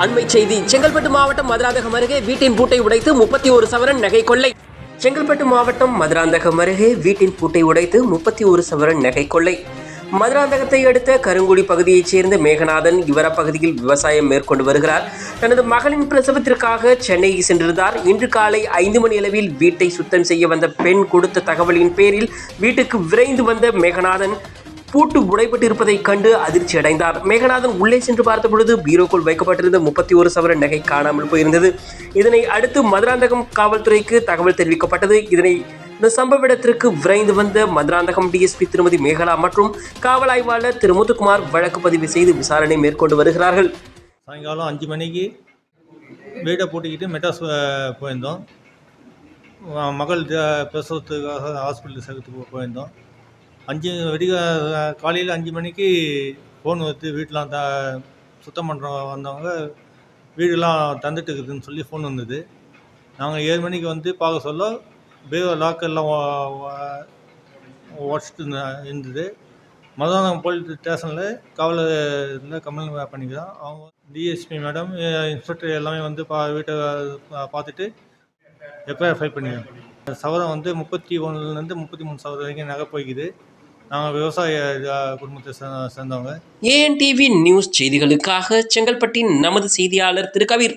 அண்மை செய்தி. செங்கல்பட்டு மாவட்டம் மதுராந்தகம் அருகே வீட்டின் பூட்டை உடைத்து முப்பத்தி ஒரு சவரன் நகை கொள்ளை. செங்கல்பட்டு மாவட்டம் மதுராந்தகம் அருகே வீட்டின் பூட்டை உடைத்து முப்பத்தி ஒரு சவரன் நகை கொள்ளை. மதுராந்தகத்தை அடுத்த கருங்குடி பகுதியைச் சேர்ந்த மேகநாதன் இவர பகுதியில் விவசாயம் மேற்கொண்டு வருகிறார். தனது மகளின் பிரசவத்திற்காக சென்னை சென்றிருந்தார். இன்று காலை ஐந்து மணி அளவில் வீட்டை சுத்தம் செய்ய வந்த பெண் கொடுத்த தகவலின் பேரில் வீட்டுக்கு விரைந்து வந்த மேகநாதன் பூட்டு உடைப்பட்டிருப்பதைக் கண்டு அதிர்ச்சி அடைந்தார். மேகநாதன் உள்ளே சென்று பார்த்த பொழுது பீரோக்குள் வைக்கப்பட்டிருந்த முப்பத்தி ஒரு சவரன் நகை காணாமல் போயிருந்தது. இதனை அடுத்து மதுராந்தகம் காவல்துறைக்கு தகவல் தெரிவிக்கப்பட்டது. இதனை இந்த சம்பவ இடத்திற்கு விரைந்து வந்த மதுராந்தகம் டிஎஸ்பி திருமதி மேகலா மற்றும் காவல் ஆய்வாளர் திரு முத்துக்குமார் வழக்கு பதிவு செய்து விசாரணை மேற்கொண்டு வருகிறார்கள். சாயங்காலம் அஞ்சு மணிக்கு வீடை பூட்டிக்கிட்டு மெட்ராஸ் போயிருந்தோம். மகள் பிரசவத்துக்காக ஹாஸ்பிட்டல் சேர்த்து போயிருந்தோம். அஞ்சு விடிக காலையில் அஞ்சு மணிக்கு ஃபோன் வந்து வீட்டெலாம் த சுத்தம் பண்ணுறவங்க வந்தவங்க வீடுலாம் தந்துட்டு இருக்குதுன்னு சொல்லி ஃபோன் வந்தது. நாங்கள் ஏழு மணிக்கு வந்து பார்க்க சொல்ல பீரோ லாக்கர்லாம் உடச்சிட்டு இருந்தது. மதுராந்தகம் போலீஸ் ஸ்டேஷனில் காவலரில் கம்ப்ளைண்ட் பண்ணிக்கிறோம் அவங்க டிஎஸ்பி மேடம் இன்ஸ்பெக்டர் எல்லாமே வந்து பா வீட்டை பார்த்துட்டு எஃப்ஐஆர் ஃபைல் பண்ணிக்கிறோம் சவரம் வந்து முப்பத்தி ஒன்றுலேருந்து முப்பத்தி மூணு சவரம் வரைக்கும் நகை போய்க்குது. நாங்கள் விவசாய குடும்பத்தை சேர்ந்தவங்க. ஏஎன் டிவி நியூஸ் செய்திகளுக்காக செங்கல்பட்டின் நமது செய்தியாளர் திரு கபீர்